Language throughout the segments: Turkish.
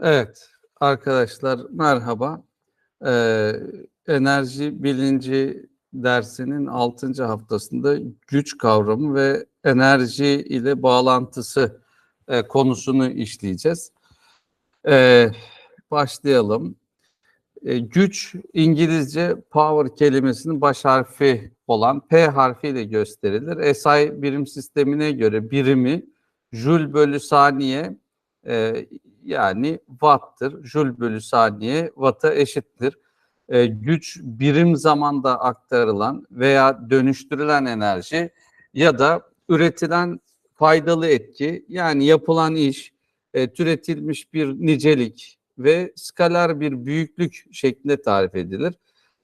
Evet arkadaşlar merhaba. Ee, enerji bilinci dersinin 6. haftasında güç kavramı ve enerji ile bağlantısı e, konusunu işleyeceğiz. Ee, başlayalım. Ee, güç İngilizce power kelimesinin baş harfi olan P harfiyle gösterilir. SI birim sistemine göre birimi Joule bölü saniye e, yani watt'tır. Joule bölü saniye watt'a eşittir. E, güç birim zamanda aktarılan veya dönüştürülen enerji ya da üretilen faydalı etki yani yapılan iş, e, türetilmiş bir nicelik ve skalar bir büyüklük şeklinde tarif edilir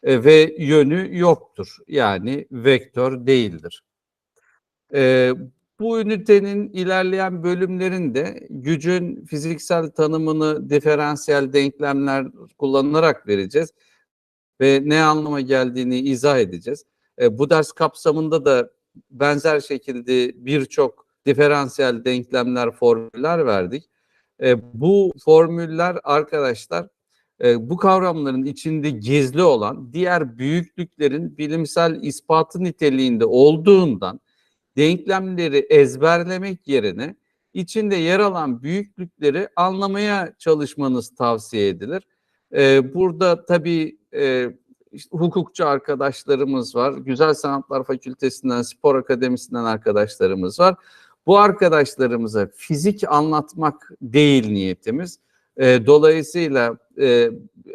e, ve yönü yoktur yani vektör değildir. E, bu ünitenin ilerleyen bölümlerinde gücün fiziksel tanımını diferansiyel denklemler kullanarak vereceğiz ve ne anlama geldiğini izah edeceğiz. E, bu ders kapsamında da benzer şekilde birçok diferansiyel denklemler, formüller verdik. E, bu formüller arkadaşlar e, bu kavramların içinde gizli olan diğer büyüklüklerin bilimsel ispatı niteliğinde olduğundan denklemleri ezberlemek yerine içinde yer alan büyüklükleri anlamaya çalışmanız tavsiye edilir. Ee, burada tabii e, işte hukukçu arkadaşlarımız var, Güzel Sanatlar Fakültesinden, Spor Akademisi'nden arkadaşlarımız var. Bu arkadaşlarımıza fizik anlatmak değil niyetimiz. E, dolayısıyla e,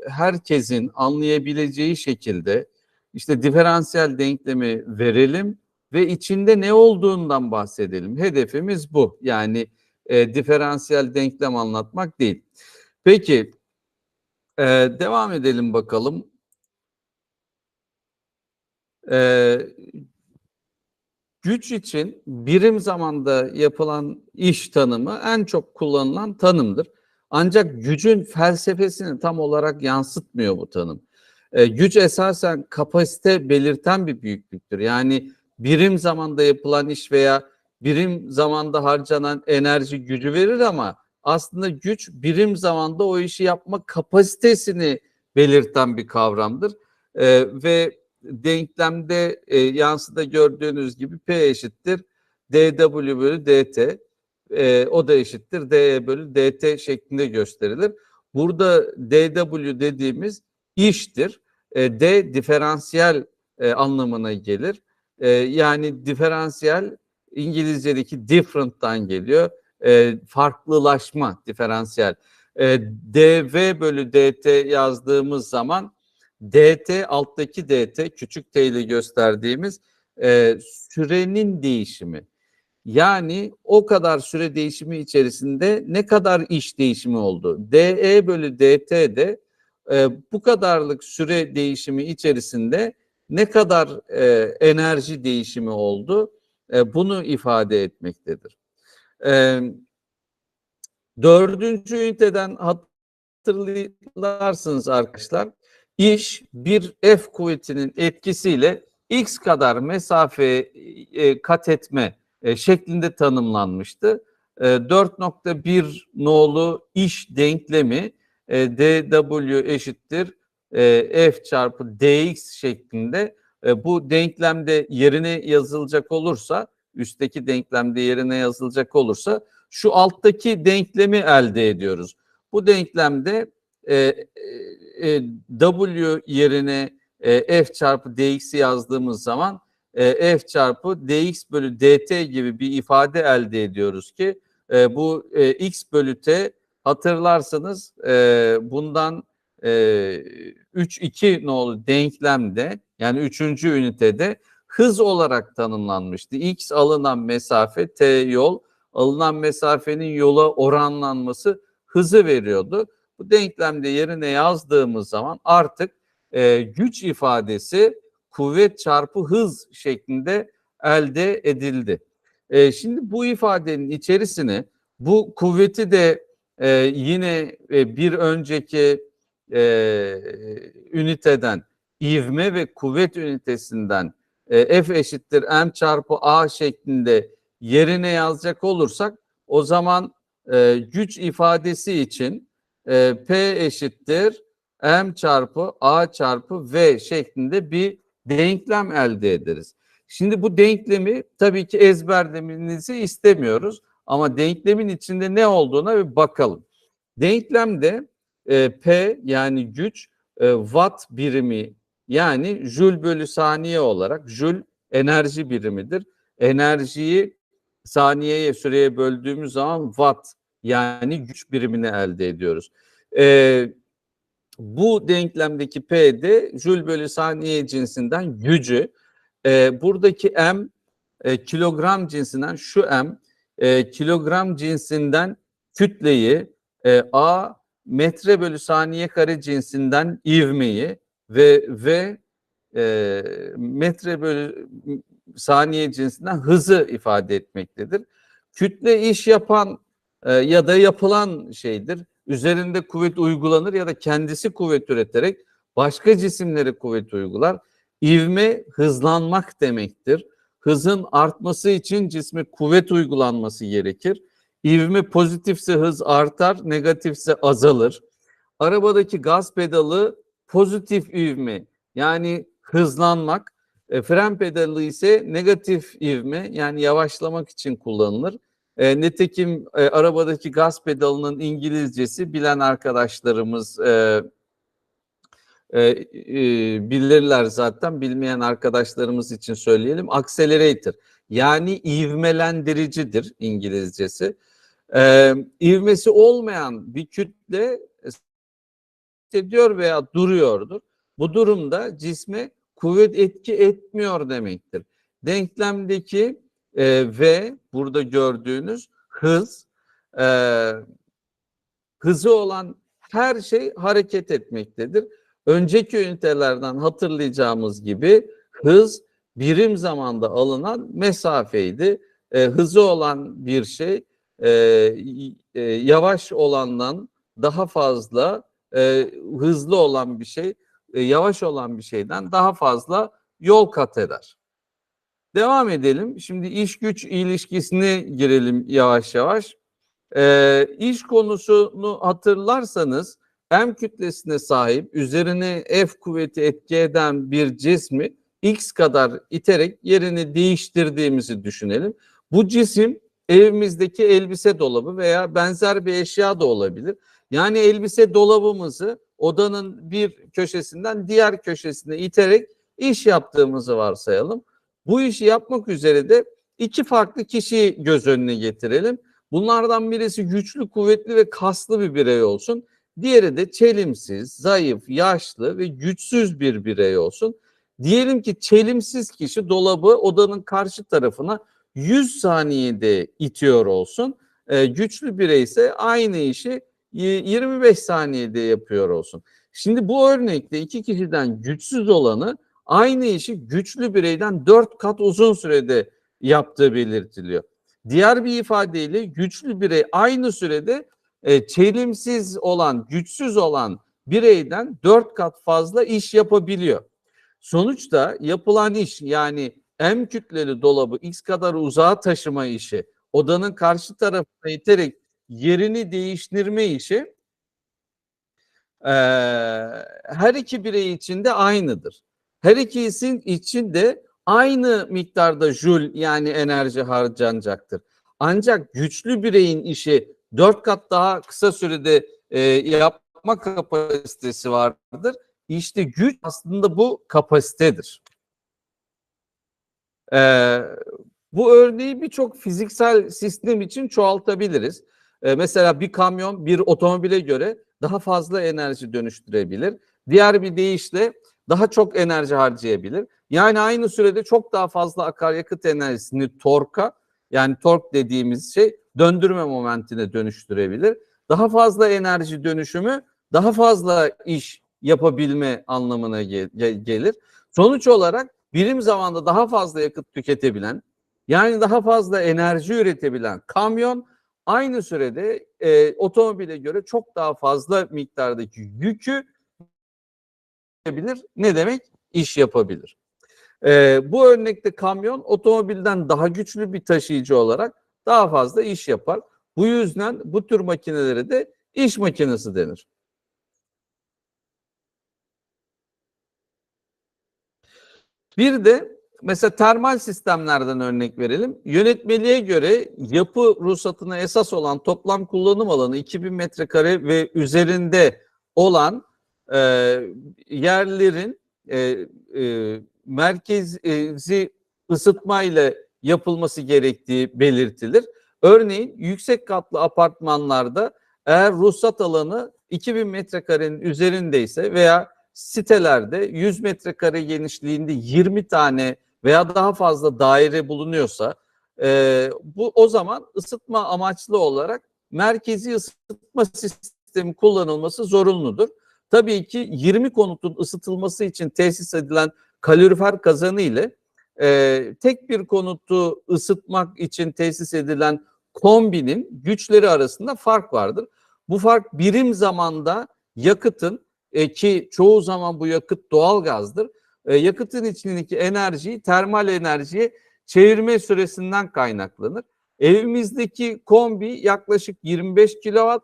herkesin anlayabileceği şekilde işte diferansiyel denklemi verelim ve içinde ne olduğundan bahsedelim. Hedefimiz bu. Yani e, diferansiyel denklem anlatmak değil. Peki e, devam edelim bakalım. E, güç için birim zamanda yapılan iş tanımı en çok kullanılan tanımdır. Ancak gücün felsefesini tam olarak yansıtmıyor bu tanım. E, güç esasen kapasite belirten bir büyüklüktür. Yani birim zamanda yapılan iş veya birim zamanda harcanan enerji gücü verir ama aslında güç birim zamanda o işi yapma kapasitesini belirten bir kavramdır. Ee, ve denklemde e, yansıda gördüğünüz gibi P eşittir dW bölü dt. E, o da eşittir dE bölü dt şeklinde gösterilir. Burada dW dediğimiz iştir. E, D diferansiyel e, anlamına gelir. E, yani diferansiyel İngilizce'deki different'tan geliyor. E, farklılaşma diferansiyel. E, dv bölü dt yazdığımız zaman dt alttaki dt küçük t ile gösterdiğimiz e, sürenin değişimi. Yani o kadar süre değişimi içerisinde ne kadar iş değişimi oldu? DE bölü DT de e, bu kadarlık süre değişimi içerisinde ne kadar e, enerji değişimi oldu e, bunu ifade etmektedir. E, dördüncü üniteden hatırlarsınız arkadaşlar. İş bir F kuvvetinin etkisiyle x kadar mesafe e, kat etme e, şeklinde tanımlanmıştı. E, 4.1 nolu iş denklemi e, dw eşittir e, f çarpı dx şeklinde e, bu denklemde yerine yazılacak olursa üstteki denklemde yerine yazılacak olursa şu alttaki denklemi elde ediyoruz. Bu denklemde e, e, w yerine e, f çarpı dx'i yazdığımız zaman e, f çarpı dx bölü dt gibi bir ifade elde ediyoruz ki e, bu e, x bölü t hatırlarsanız e, bundan e, 3-2 nolu denklemde yani 3. ünitede hız olarak tanımlanmıştı. X alınan mesafe t yol alınan mesafenin yola oranlanması hızı veriyordu. Bu denklemde yerine yazdığımız zaman artık e, güç ifadesi kuvvet çarpı hız şeklinde elde edildi. E, şimdi bu ifadenin içerisine bu kuvveti de e, yine e, bir önceki e, üniteden ivme ve kuvvet ünitesinden e, F eşittir M çarpı A şeklinde yerine yazacak olursak o zaman e, güç ifadesi için e, P eşittir M çarpı A çarpı V şeklinde bir denklem elde ederiz. Şimdi bu denklemi tabii ki ezberlemenizi istemiyoruz ama denklemin içinde ne olduğuna bir bakalım. Denklemde e, P yani güç e, watt birimi yani jül bölü saniye olarak jül enerji birimidir. Enerjiyi saniyeye süreye böldüğümüz zaman watt yani güç birimini elde ediyoruz. E, bu denklemdeki P de jül bölü saniye cinsinden gücü. E, buradaki M e, kilogram cinsinden şu M e, kilogram cinsinden kütleyi e, A metre bölü saniye kare cinsinden ivmeyi ve V e, metre bölü saniye cinsinden hızı ifade etmektedir. Kütle iş yapan e, ya da yapılan şeydir. Üzerinde kuvvet uygulanır ya da kendisi kuvvet üreterek başka cisimlere kuvvet uygular. İvme hızlanmak demektir. Hızın artması için cisme kuvvet uygulanması gerekir. İvme pozitifse hız artar, negatifse azalır. Arabadaki gaz pedalı pozitif ivme yani hızlanmak, e, fren pedalı ise negatif ivme yani yavaşlamak için kullanılır. E, nitekim e, arabadaki gaz pedalının İngilizcesi bilen arkadaşlarımız e, e, e, bilirler zaten. Bilmeyen arkadaşlarımız için söyleyelim. Accelerator yani ivmelendiricidir İngilizcesi. E, ivmesi olmayan bir kütle ediyor veya duruyordur. Bu durumda cisme kuvvet etki etmiyor demektir. Denklemdeki e, V burada gördüğünüz hız e, hızı olan her şey hareket etmektedir. Önceki ünitelerden hatırlayacağımız gibi hız birim zamanda alınan mesafeydi. E, hızı olan bir şey e, e, yavaş olandan daha fazla e, hızlı olan bir şey e, yavaş olan bir şeyden daha fazla yol kat eder. Devam edelim. Şimdi iş güç ilişkisine girelim yavaş yavaş. E, iş konusunu hatırlarsanız M kütlesine sahip üzerine F kuvveti etki eden bir cismi X kadar iterek yerini değiştirdiğimizi düşünelim. Bu cisim evimizdeki elbise dolabı veya benzer bir eşya da olabilir. Yani elbise dolabımızı odanın bir köşesinden diğer köşesine iterek iş yaptığımızı varsayalım. Bu işi yapmak üzere de iki farklı kişiyi göz önüne getirelim. Bunlardan birisi güçlü, kuvvetli ve kaslı bir birey olsun. Diğeri de çelimsiz, zayıf, yaşlı ve güçsüz bir birey olsun. Diyelim ki çelimsiz kişi dolabı odanın karşı tarafına 100 saniyede itiyor olsun. Ee, güçlü birey ise aynı işi 25 saniyede yapıyor olsun. Şimdi bu örnekte iki kişiden güçsüz olanı aynı işi güçlü bireyden 4 kat uzun sürede yaptığı belirtiliyor. Diğer bir ifadeyle güçlü birey aynı sürede e, çelimsiz olan, güçsüz olan bireyden 4 kat fazla iş yapabiliyor. Sonuçta yapılan iş yani M kütleli dolabı X kadar uzağa taşıma işi, odanın karşı tarafına iterek yerini değiştirme işi e, her iki birey için de aynıdır. Her ikisinin için de aynı miktarda jül yani enerji harcanacaktır. Ancak güçlü bireyin işi dört kat daha kısa sürede e, yapma kapasitesi vardır. İşte güç aslında bu kapasitedir. Ee, bu örneği birçok fiziksel sistem için çoğaltabiliriz. Ee, mesela bir kamyon bir otomobile göre daha fazla enerji dönüştürebilir. Diğer bir deyişle daha çok enerji harcayabilir. Yani aynı sürede çok daha fazla akaryakıt enerjisini torka yani tork dediğimiz şey döndürme momentine dönüştürebilir. Daha fazla enerji dönüşümü daha fazla iş yapabilme anlamına gel gelir. Sonuç olarak birim zamanda daha fazla yakıt tüketebilen yani daha fazla enerji üretebilen kamyon aynı sürede e, otomobile göre çok daha fazla miktardaki yükü yapabilir. Ne demek? İş yapabilir. E, bu örnekte kamyon otomobilden daha güçlü bir taşıyıcı olarak daha fazla iş yapar. Bu yüzden bu tür makinelere de iş makinesi denir. Bir de mesela termal sistemlerden örnek verelim. Yönetmeliğe göre yapı ruhsatına esas olan toplam kullanım alanı 2000 metrekare ve üzerinde olan e, yerlerin e, e, merkezi ısıtma ile yapılması gerektiği belirtilir. Örneğin yüksek katlı apartmanlarda eğer ruhsat alanı 2000 metrekarenin üzerindeyse veya sitelerde 100 metrekare genişliğinde 20 tane veya daha fazla daire bulunuyorsa e, bu o zaman ısıtma amaçlı olarak merkezi ısıtma sistemi kullanılması zorunludur. Tabii ki 20 konutun ısıtılması için tesis edilen kalorifer kazanı ile e, tek bir konutu ısıtmak için tesis edilen kombinin güçleri arasında fark vardır. Bu fark birim zamanda yakıtın e, ki çoğu zaman bu yakıt doğal gazdır. E, yakıtın içindeki enerjiyi termal enerjiye çevirme süresinden kaynaklanır. Evimizdeki kombi yaklaşık 25 kW,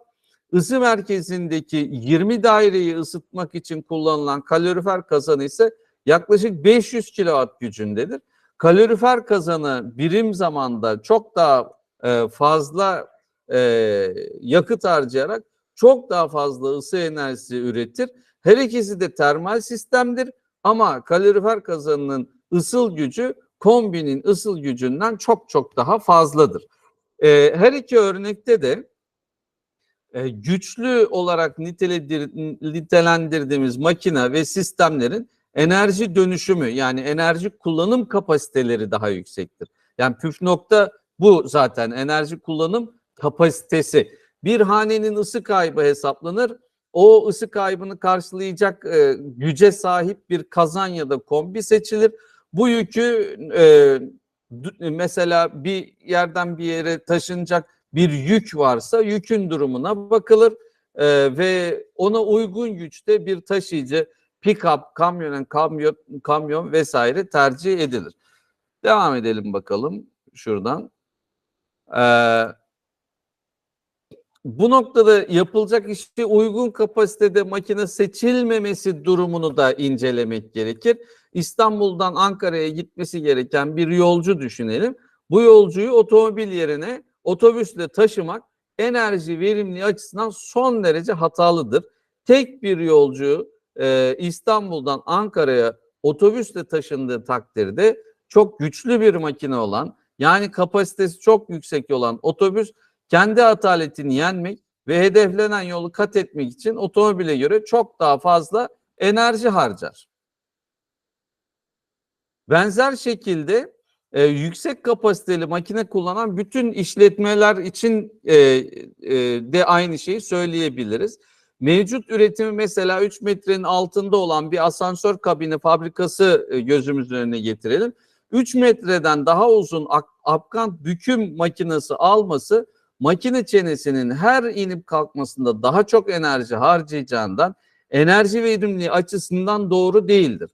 ısı merkezindeki 20 daireyi ısıtmak için kullanılan kalorifer kazanı ise yaklaşık 500 kW gücündedir. Kalorifer kazanı birim zamanda çok daha e, fazla e, yakıt harcayarak çok daha fazla ısı enerjisi üretir. Her ikisi de termal sistemdir ama kalorifer kazanının ısıl gücü kombinin ısıl gücünden çok çok daha fazladır. Ee, her iki örnekte de e, güçlü olarak nitelendirdiğimiz makine ve sistemlerin enerji dönüşümü yani enerji kullanım kapasiteleri daha yüksektir. Yani püf nokta bu zaten enerji kullanım kapasitesi. Bir hanenin ısı kaybı hesaplanır. O ısı kaybını karşılayacak e, güce sahip bir kazan ya da kombi seçilir. Bu yükü e, mesela bir yerden bir yere taşınacak bir yük varsa yükün durumuna bakılır e, ve ona uygun güçte bir taşıyıcı pick-up, kamyon, kamyon, kamyon vesaire tercih edilir. Devam edelim bakalım şuradan. Ee, bu noktada yapılacak işte uygun kapasitede makine seçilmemesi durumunu da incelemek gerekir. İstanbul'dan Ankara'ya gitmesi gereken bir yolcu düşünelim. Bu yolcuyu otomobil yerine otobüsle taşımak enerji verimliği açısından son derece hatalıdır. Tek bir yolcu e, İstanbul'dan Ankara'ya otobüsle taşındığı takdirde çok güçlü bir makine olan yani kapasitesi çok yüksek olan otobüs kendi ataletini yenmek ve hedeflenen yolu kat etmek için otomobile göre çok daha fazla enerji harcar. Benzer şekilde e, yüksek kapasiteli makine kullanan bütün işletmeler için e, e, de aynı şeyi söyleyebiliriz. Mevcut üretimi mesela 3 metrenin altında olan bir asansör kabini fabrikası e, gözümüzün önüne getirelim. 3 metreden daha uzun apkant büküm makinesi alması makine çenesinin her inip kalkmasında daha çok enerji harcayacağından enerji verimliliği açısından doğru değildir.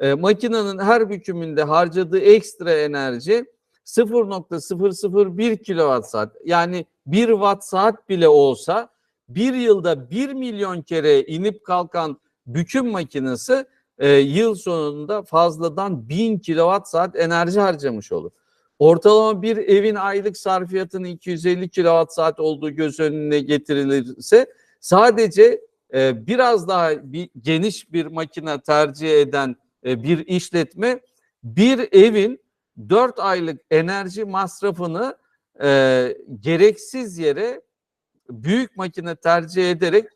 E, makinenin her bükümünde harcadığı ekstra enerji 0.001 kilowatt saat yani 1 watt saat bile olsa bir yılda 1 milyon kere inip kalkan büküm makinesi e, yıl sonunda fazladan 1000 kilowatt saat enerji harcamış olur. Ortalama bir evin aylık sarfiyatının 250 kilowatt saat olduğu göz önüne getirilirse sadece e, biraz daha bir geniş bir makine tercih eden e, bir işletme bir evin 4 aylık enerji masrafını e, gereksiz yere büyük makine tercih ederek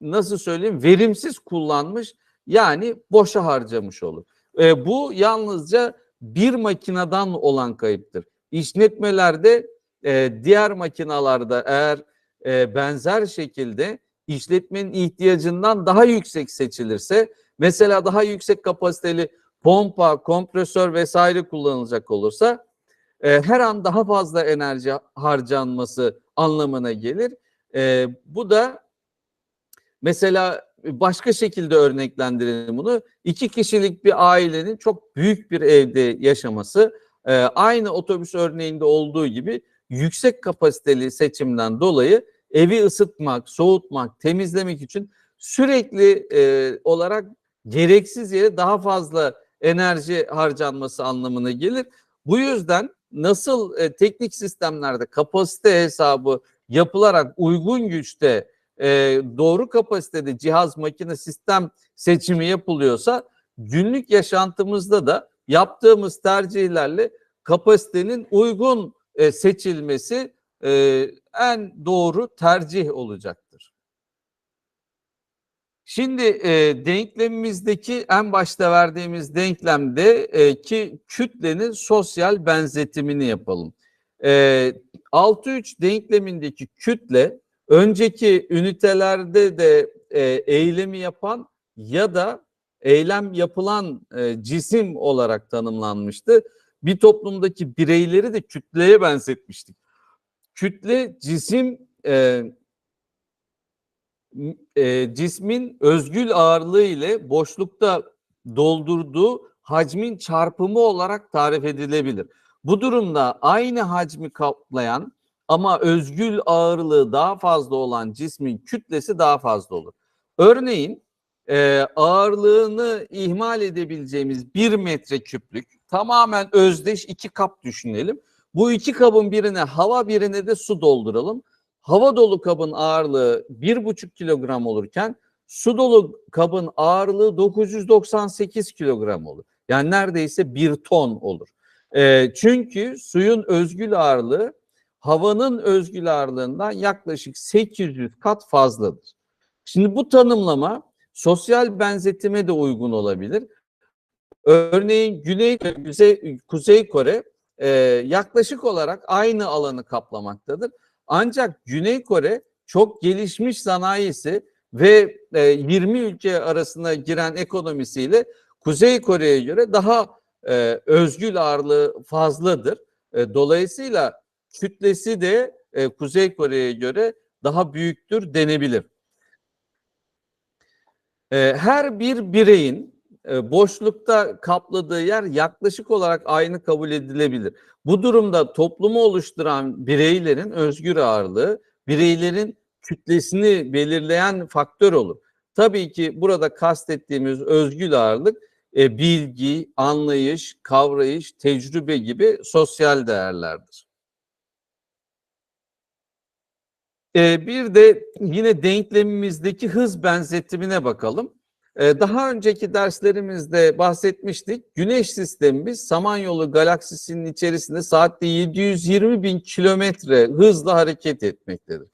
nasıl söyleyeyim verimsiz kullanmış yani boşa harcamış olur. Bu yalnızca bir makineden olan kayıptır. İşletmelerde e, diğer makinalarda eğer e, benzer şekilde işletmenin ihtiyacından daha yüksek seçilirse mesela daha yüksek kapasiteli pompa, kompresör vesaire kullanılacak olursa e, her an daha fazla enerji harcanması anlamına gelir. E, bu da mesela başka şekilde örneklendirelim bunu. İki kişilik bir ailenin çok büyük bir evde yaşaması, e, aynı otobüs örneğinde olduğu gibi yüksek kapasiteli seçimden dolayı evi ısıtmak, soğutmak, temizlemek için sürekli e, olarak gereksiz yere daha fazla enerji harcanması anlamına gelir. Bu yüzden nasıl e, teknik sistemlerde kapasite hesabı yapılarak uygun güçte e, doğru kapasitede cihaz, makine, sistem seçimi yapılıyorsa günlük yaşantımızda da yaptığımız tercihlerle kapasitenin uygun e, seçilmesi e, en doğru tercih olacaktır. Şimdi e, denklemimizdeki en başta verdiğimiz denklemde e, ki kütlenin sosyal benzetimini yapalım. E, 6-3 denklemindeki kütle önceki ünitelerde de e, eylemi yapan ya da eylem yapılan e, cisim olarak tanımlanmıştı. Bir toplumdaki bireyleri de kütleye benzetmiştik. Kütle cisim e, e, cismin özgül ağırlığı ile boşlukta doldurduğu hacmin çarpımı olarak tarif edilebilir. Bu durumda aynı hacmi kaplayan ama özgül ağırlığı daha fazla olan cismin kütlesi daha fazla olur. Örneğin e, ağırlığını ihmal edebileceğimiz bir metre küplük tamamen özdeş iki kap düşünelim. Bu iki kabın birine hava birine de su dolduralım. Hava dolu kabın ağırlığı bir buçuk kilogram olurken su dolu kabın ağırlığı 998 kilogram olur. Yani neredeyse bir ton olur. E, çünkü suyun özgül ağırlığı havanın özgül ağırlığından yaklaşık 800 kat fazladır. Şimdi bu tanımlama sosyal benzetime de uygun olabilir. Örneğin Güney Kuzey, Kuzey Kore e, yaklaşık olarak aynı alanı kaplamaktadır. Ancak Güney Kore çok gelişmiş sanayisi ve e, 20 ülke arasında giren ekonomisiyle Kuzey Kore'ye göre daha e, özgül ağırlığı fazladır. E, dolayısıyla kütlesi de e, Kuzey Kore'ye göre daha büyüktür denebilir. E, her bir bireyin e, boşlukta kapladığı yer yaklaşık olarak aynı kabul edilebilir. Bu durumda toplumu oluşturan bireylerin özgür ağırlığı, bireylerin kütlesini belirleyen faktör olur. Tabii ki burada kastettiğimiz özgül ağırlık e, bilgi, anlayış, kavrayış, tecrübe gibi sosyal değerlerdir. E, bir de yine denklemimizdeki hız benzetimine bakalım. E, daha önceki derslerimizde bahsetmiştik. Güneş sistemimiz Samanyolu galaksisinin içerisinde saatte 720 bin kilometre hızla hareket etmektedir.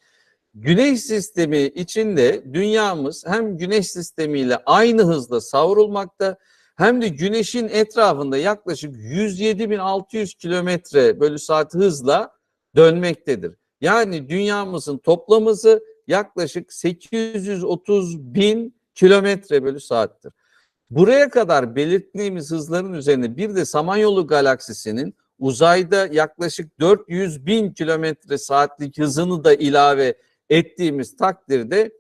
Güneş sistemi içinde dünyamız hem güneş sistemiyle aynı hızla savrulmakta hem de güneşin etrafında yaklaşık 107.600 kilometre bölü saat hızla dönmektedir. Yani dünyamızın toplam hızı yaklaşık 830 bin kilometre bölü saattir. Buraya kadar belirttiğimiz hızların üzerine bir de Samanyolu galaksisinin uzayda yaklaşık 400 bin kilometre saatlik hızını da ilave ettiğimiz takdirde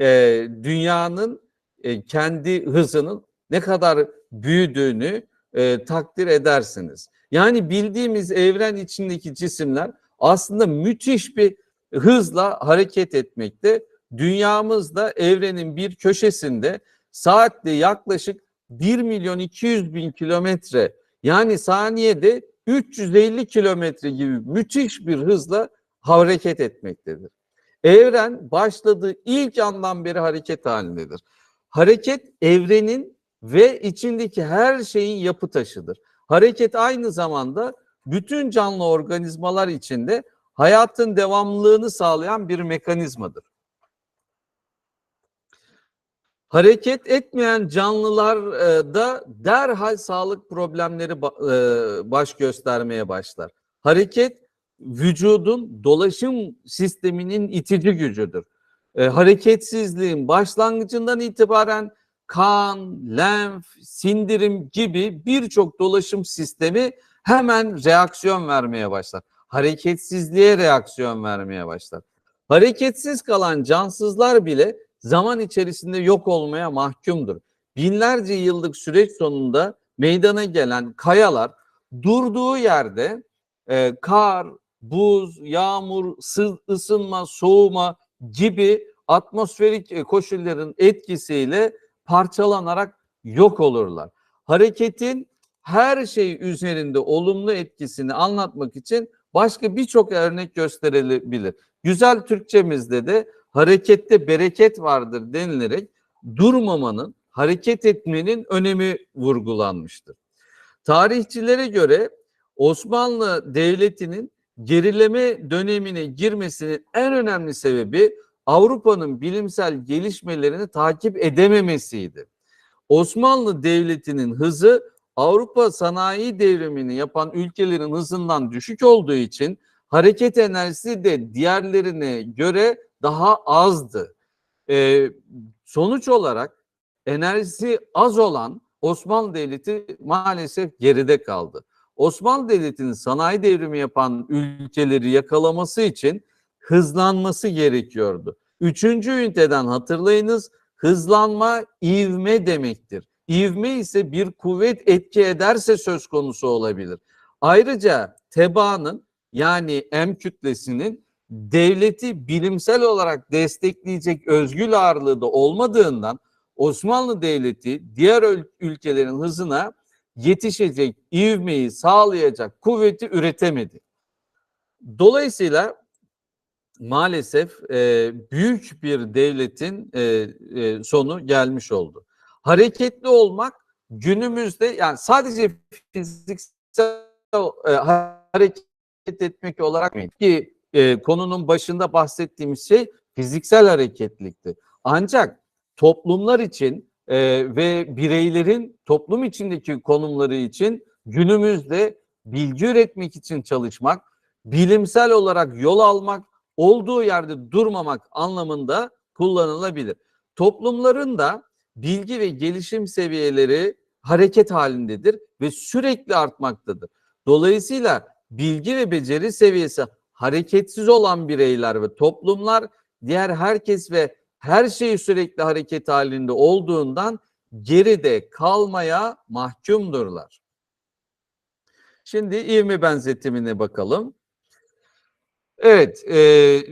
e, dünyanın e, kendi hızının ne kadar büyüdüğünü e, takdir edersiniz. Yani bildiğimiz evren içindeki cisimler aslında müthiş bir hızla hareket etmekte. Dünyamız da evrenin bir köşesinde saatte yaklaşık 1 milyon 200 bin kilometre yani saniyede 350 kilometre gibi müthiş bir hızla hareket etmektedir. Evren başladığı ilk andan beri hareket halindedir. Hareket evrenin ve içindeki her şeyin yapı taşıdır. Hareket aynı zamanda bütün canlı organizmalar içinde hayatın devamlılığını sağlayan bir mekanizmadır. Hareket etmeyen canlılarda derhal sağlık problemleri e, baş göstermeye başlar. Hareket vücudun dolaşım sisteminin itici gücüdür. E, hareketsizliğin başlangıcından itibaren kan, lenf, sindirim gibi birçok dolaşım sistemi hemen reaksiyon vermeye başlar. Hareketsizliğe reaksiyon vermeye başlar. Hareketsiz kalan cansızlar bile zaman içerisinde yok olmaya mahkumdur. Binlerce yıllık süreç sonunda meydana gelen kayalar durduğu yerde e, kar, buz, yağmur, sı- ısınma, soğuma gibi atmosferik e, koşulların etkisiyle parçalanarak yok olurlar. Hareketin her şey üzerinde olumlu etkisini anlatmak için başka birçok örnek gösterilebilir. Güzel Türkçemizde de harekette bereket vardır denilerek durmamanın, hareket etmenin önemi vurgulanmıştır. Tarihçilere göre Osmanlı Devleti'nin gerileme dönemine girmesinin en önemli sebebi Avrupa'nın bilimsel gelişmelerini takip edememesiydi. Osmanlı Devleti'nin hızı Avrupa sanayi devrimini yapan ülkelerin hızından düşük olduğu için hareket enerjisi de diğerlerine göre daha azdı. Ee, sonuç olarak enerjisi az olan Osmanlı Devleti maalesef geride kaldı. Osmanlı Devleti'nin sanayi devrimi yapan ülkeleri yakalaması için hızlanması gerekiyordu. Üçüncü üniteden hatırlayınız hızlanma ivme demektir. İvme ise bir kuvvet etki ederse söz konusu olabilir. Ayrıca tebaanın yani M kütlesinin devleti bilimsel olarak destekleyecek özgül ağırlığı da olmadığından Osmanlı Devleti diğer ülkelerin hızına yetişecek ivmeyi sağlayacak kuvveti üretemedi. Dolayısıyla maalesef e, büyük bir devletin e, e, sonu gelmiş oldu. Hareketli olmak günümüzde yani sadece fiziksel e, hareket etmek olarak? Ki e, konunun başında bahsettiğimiz şey fiziksel hareketlikti. Ancak toplumlar için e, ve bireylerin toplum içindeki konumları için günümüzde bilgi üretmek için çalışmak, bilimsel olarak yol almak, olduğu yerde durmamak anlamında kullanılabilir. Toplumların da bilgi ve gelişim seviyeleri hareket halindedir ve sürekli artmaktadır. Dolayısıyla bilgi ve beceri seviyesi hareketsiz olan bireyler ve toplumlar diğer herkes ve her şey sürekli hareket halinde olduğundan geride kalmaya mahkumdurlar. Şimdi ivme benzetimine bakalım. Evet, e,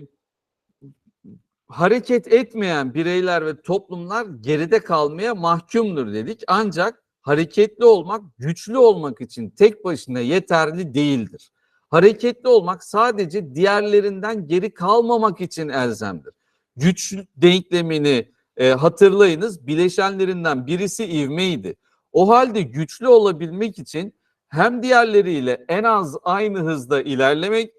hareket etmeyen bireyler ve toplumlar geride kalmaya mahkumdur dedik. Ancak hareketli olmak güçlü olmak için tek başına yeterli değildir. Hareketli olmak sadece diğerlerinden geri kalmamak için elzemdir. Güç denklemini e, hatırlayınız bileşenlerinden birisi ivmeydi. O halde güçlü olabilmek için hem diğerleriyle en az aynı hızda ilerlemek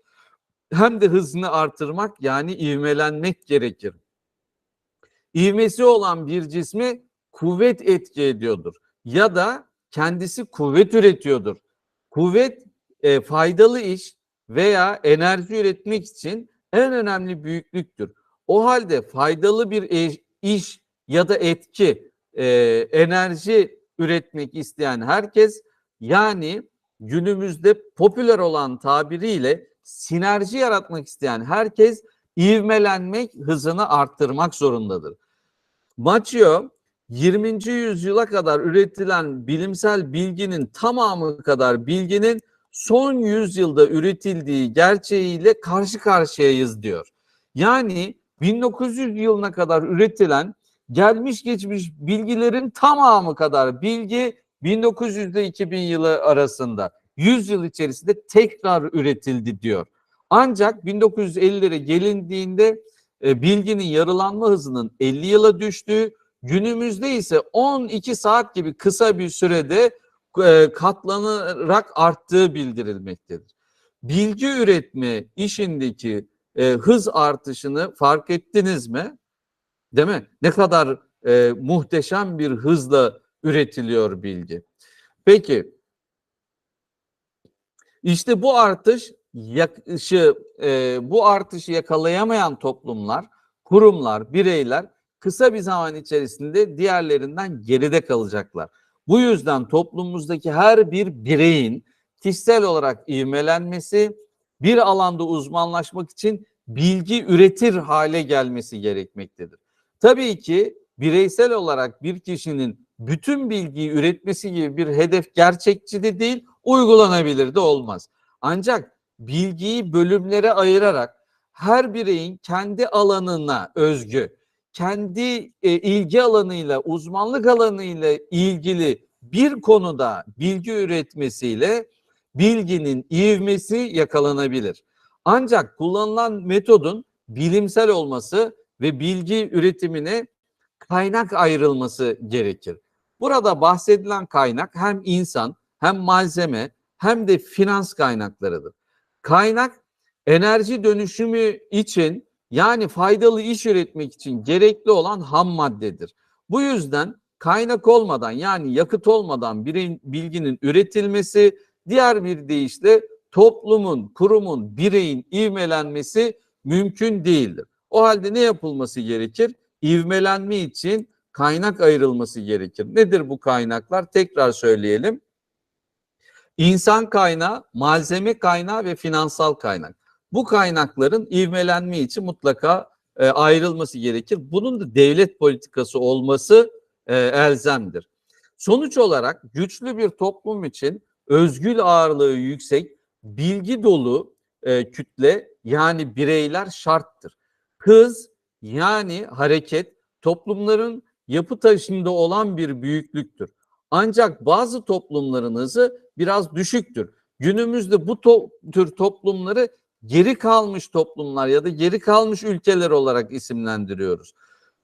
hem de hızını artırmak yani ivmelenmek gerekir. İvmesi olan bir cisme kuvvet etki ediyordur ya da kendisi kuvvet üretiyordur. Kuvvet e, faydalı iş veya enerji üretmek için en önemli büyüklüktür. O halde faydalı bir e- iş ya da etki, e, enerji üretmek isteyen herkes yani günümüzde popüler olan tabiriyle sinerji yaratmak isteyen herkes ivmelenmek, hızını arttırmak zorundadır. Maçio 20. yüzyıla kadar üretilen bilimsel bilginin tamamı kadar bilginin son yüzyılda üretildiği gerçeğiyle karşı karşıyayız diyor. Yani 1900 yılına kadar üretilen gelmiş geçmiş bilgilerin tamamı kadar bilgi 1900 ile 2000 yılı arasında 100 yıl içerisinde tekrar üretildi diyor. Ancak 1950'lere gelindiğinde e, bilginin yarılanma hızının 50 yıla düştüğü, günümüzde ise 12 saat gibi kısa bir sürede e, katlanarak arttığı bildirilmektedir. Bilgi üretme işindeki e, hız artışını fark ettiniz mi? Değil mi? Ne kadar e, muhteşem bir hızla üretiliyor bilgi. Peki işte bu artış yakışı, e, bu artışı yakalayamayan toplumlar, kurumlar, bireyler kısa bir zaman içerisinde diğerlerinden geride kalacaklar. Bu yüzden toplumumuzdaki her bir bireyin kişisel olarak ivmelenmesi, bir alanda uzmanlaşmak için bilgi üretir hale gelmesi gerekmektedir. Tabii ki bireysel olarak bir kişinin bütün bilgiyi üretmesi gibi bir hedef gerçekçi de değil, uygulanabilir de olmaz. Ancak bilgiyi bölümlere ayırarak her bireyin kendi alanına özgü, kendi e, ilgi alanıyla, uzmanlık alanıyla ilgili bir konuda bilgi üretmesiyle bilginin ivmesi yakalanabilir. Ancak kullanılan metodun bilimsel olması ve bilgi üretimine kaynak ayrılması gerekir. Burada bahsedilen kaynak hem insan, hem malzeme, hem de finans kaynaklarıdır. Kaynak enerji dönüşümü için yani faydalı iş üretmek için gerekli olan ham maddedir. Bu yüzden kaynak olmadan yani yakıt olmadan bir bilginin üretilmesi diğer bir deyişle toplumun, kurumun, bireyin ivmelenmesi mümkün değildir. O halde ne yapılması gerekir? İvmelenme için kaynak ayrılması gerekir. Nedir bu kaynaklar? Tekrar söyleyelim. İnsan kaynağı, malzeme kaynağı ve finansal kaynak. Bu kaynakların ivmelenme için mutlaka e, ayrılması gerekir. Bunun da devlet politikası olması e, elzemdir. Sonuç olarak güçlü bir toplum için özgül ağırlığı yüksek, bilgi dolu e, kütle yani bireyler şarttır. Hız yani hareket toplumların yapı taşında olan bir büyüklüktür. Ancak bazı toplumların hızı biraz düşüktür. Günümüzde bu to tür toplumları geri kalmış toplumlar ya da geri kalmış ülkeler olarak isimlendiriyoruz.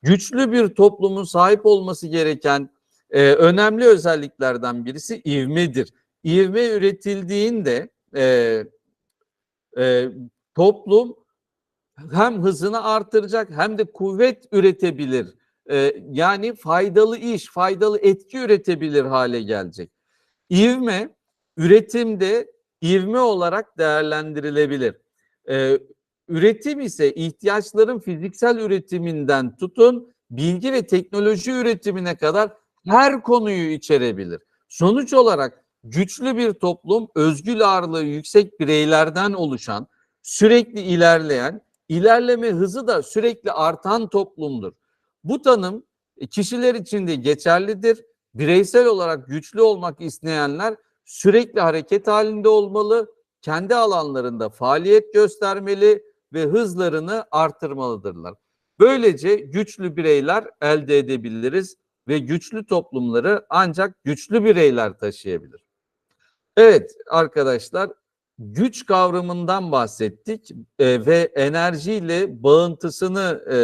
Güçlü bir toplumun sahip olması gereken e, önemli özelliklerden birisi ivmedir. İvme üretildiğinde e, e, toplum hem hızını artıracak hem de kuvvet üretebilir. E, yani faydalı iş, faydalı etki üretebilir hale gelecek. İvme üretimde ivme olarak değerlendirilebilir. Ee, üretim ise ihtiyaçların fiziksel üretiminden tutun bilgi ve teknoloji üretimine kadar her konuyu içerebilir. Sonuç olarak güçlü bir toplum özgül ağırlığı yüksek bireylerden oluşan, sürekli ilerleyen, ilerleme hızı da sürekli artan toplumdur. Bu tanım e, kişiler için de geçerlidir. Bireysel olarak güçlü olmak isteyenler sürekli hareket halinde olmalı, kendi alanlarında faaliyet göstermeli ve hızlarını artırmalıdırlar. Böylece güçlü bireyler elde edebiliriz ve güçlü toplumları ancak güçlü bireyler taşıyabilir. Evet arkadaşlar güç kavramından bahsettik e, ve enerjiyle bağıntısını e,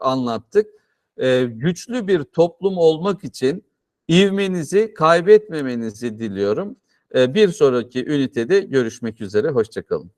anlattık. E, güçlü bir toplum olmak için ivmenizi kaybetmemenizi diliyorum. E, bir sonraki ünitede görüşmek üzere. Hoşçakalın.